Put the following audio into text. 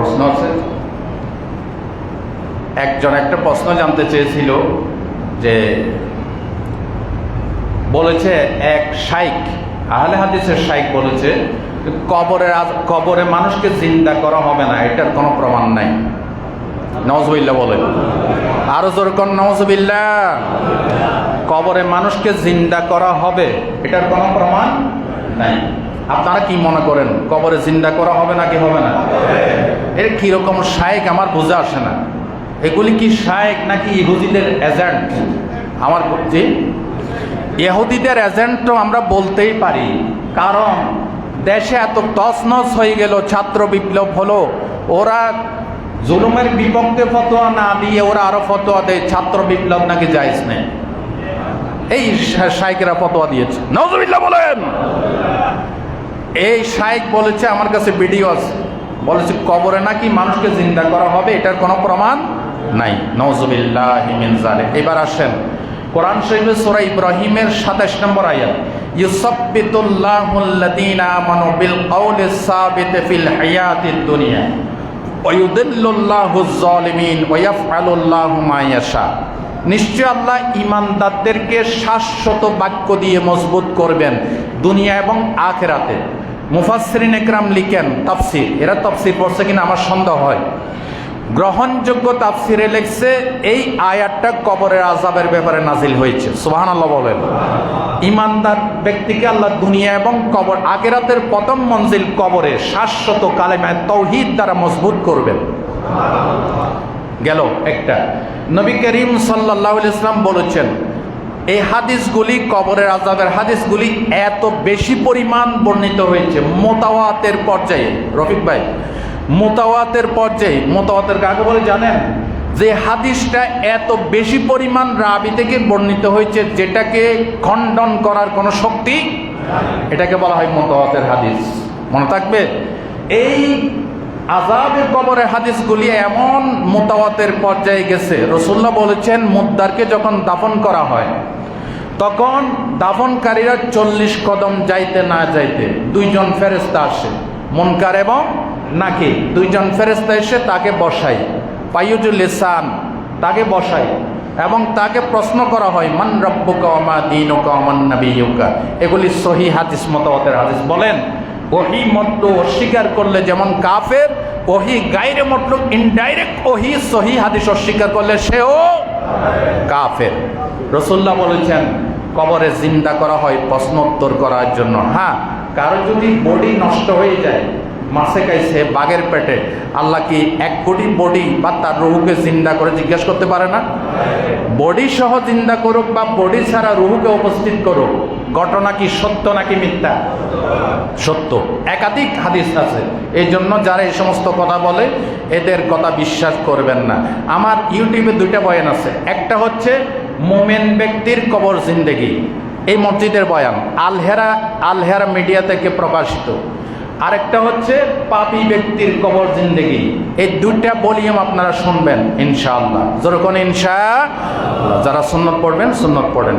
প্রশ্ন আছে। একজন একটা প্রশ্ন জানতে চেয়েছিল যে বলেছে এক শাইক আহলে হাদিসের শাইক বলেছে কবরে কবরে মানুষকে জিন্দা করা হবে না, এটার কোনো প্রমাণ নাই। নজবিল্লা বলেন। আরও জোর কর নজবিল্লা কবরে মানুষকে জিন্দা করা হবে, এটার কোনো প্রমাণ নাই। আপনারা কি মনে করেন, কবরে জিন্দা করা হবে নাকি হবে না? এর কীরকম শায়েক আমার বোঝা আসে না। এগুলি কি শায়েক নাকি ইহুদিদের এজেন্ট? আমার জি? ইহুদিদের এজেন্ট তো আমরা বলতেই পারি। কারণ দেশে এত তছনছ হয়ে গেল, ছাত্র বিপ্লব হলো। ওরা জুলুমের বিপক্ষে ফতোয়া না দিয়ে ওরা আরও ফতোয়া দেয়, ছাত্র বিপ্লব নাকি যাইস নেই। এই শাইকেরা ফতোয়া দিয়েছে। নজরুল্লাহ বলেন! এই শাইক বলেছে, আমার কাছে ভিডিও আছে। বলেছে কবরে নাকি মানুষকে জিন্দা করা হবে, এটার কোনো প্রমাণ নাই। নজরুল্লাহ হিমিন জালে এবার আসেন কোরআন শরীফের সূরা ইব্রাহিমের 27 নম্বর আয়াত। দুনিয়া। আল্লাহ শাশ্বত বাক্য দিয়ে মজবুত করবেন দুনিয়া এবং আখেরাতে। মুফাসসিরিন একরাম লিখেন, তাফসির। এরা তাফসির পড়ছে কিনা আমার সন্দেহ হয়। গ্রহণযোগ্য তাফসিরে লেখছে, এই আয়াতটা কবরের আজাবের ব্যাপারে নাজিল হয়েছে। সুবাহান আল্লাহ বলেন। ইমানদার ব্যক্তিকে আল্লাহ দুনিয়া এবং কবর আগেরাতের প্রথম মঞ্জিল কবরে শাশ্বত কালেমায় তৌহিদ দ্বারা মজবুত করবেন। গেল একটা। নবী করিম সাল্লাহ ইসলাম বলেছেন এই হাদিসগুলি কবরের আজাবের হাদিসগুলি এত বেশি পরিমাণ বর্ণিত হয়েছে, মোতাওয়াতের পর্যায়ে। রফিক ভাই, মোতাওয়াতের পর্যায়ে, মোতাওয়াতের কাকে বলে জানেন? যে হাদিসটা এত বেশি পরিমাণ রাবি থেকে বর্ণিত হয়েছে, যেটাকে খণ্ডন করার কোনো শক্তি এটাকে বলা হয় মোতাওয়াতের হাদিস। মনে থাকবে? এই আজাবের কবরের হাদিসগুলি এমন মোতাওয়াতের পর্যায়ে গেছে। রসুল্লাহ বলেছেন মুদ্দারকে যখন দাফন করা হয়, তখন দাফনকারীরা চল্লিশ কদম যাইতে না যাইতে দুইজন ফেরেস্তা আসে, মনকার এবং নাকি। দুইজন ফেরেস্তা এসে তাকে বসাই পাইয়ুজুল ইসান তাকে বসাই এবং তাকে প্রশ্ন করা হয়, মান রব্বুকা অমা দিন ওকা অমান নবীকা এগুলি সহি হাদিস মতামতের হাদিস। বলেন ওহি মতল অস্বীকার করলে যেমন কাফের, ওহি গাইরে মতল ইনডাইরেক্ট ওহি সহি হাদিস অস্বীকার করলে সেও কাফের। রসুল্লাহ বলেছেন, কবরে জিন্দা করা হয় প্রশ্নোত্তর করার জন্য। হ্যাঁ কারও যদি বডি নষ্ট হয়ে যায় মাসে খাইছে বাঘের পেটে। আল্লাহ কি এক কোটি বডি বা তার রুহুকে জিন্দা করে জিজ্ঞেস করতে পারে না? বডি সহ জিন্দা করুক বা বডি ছাড়া রুহুকে উপস্থিত করুক, ঘটনা কি সত্য নাকি মিথ্যা? সত্য। একাধিক হাদিস আছে। এই জন্য যারা এই সমস্ত কথা বলে, এদের কথা বিশ্বাস করবেন না। আমার ইউটিউবে দুইটা বয়ান আছে। একটা হচ্ছে, মোমেন ব্যক্তির কবর জিন্দেগি। এই মসজিদের বয়ান, আলহেরা আলহেরা মিডিয়া থেকে প্রকাশিত। আরেকটা হচ্ছে পাপি ব্যক্তির কবর জিন্দেগি। এই দুইটা বলিয়াম আপনারা শুনবেন, ইনশাআল্লাহ। যেরকম ইনশা? যারা সুন্নত পড়বেন, সুন্নত পড়েন।